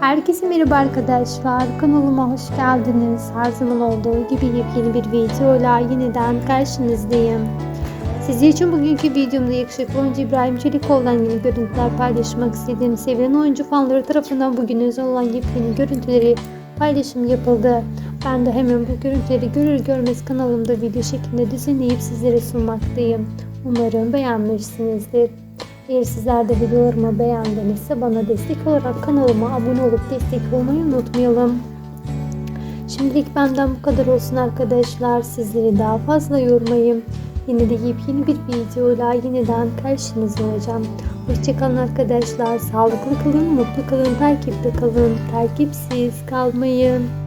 Herkese merhaba arkadaşlar. Kanalıma hoş geldiniz. Her zaman olduğu gibi yepyeni bir videoyla yeniden karşınızdayım. Sizler için bugünkü videomda yakışıklı oyuncu İbrahim Çelikoğlu'dan yeni görüntüler paylaşmak istedim. Sevilen oyuncu fanları tarafından bugün özel olan yepyeni görüntüleri paylaşım yapıldı. Ben de hemen bu görüntüleri görür görmez kanalımda video şeklinde düzenleyip sizlere sunmaktayım. Umarım beğenmişsinizdir. Eğer sizler de videolarımı beğendinizse bana destek olarak kanalıma abone olup destek olmayı unutmayalım. Şimdilik benden bu kadar olsun arkadaşlar. Sizleri daha fazla yormayayım. Yine de yepyeni bir videoyla yeniden karşınızda olacağım. Hoşçakalın arkadaşlar. Sağlıklı kalın, mutlu kalın, takipte kalın. Takipsiz kalmayın.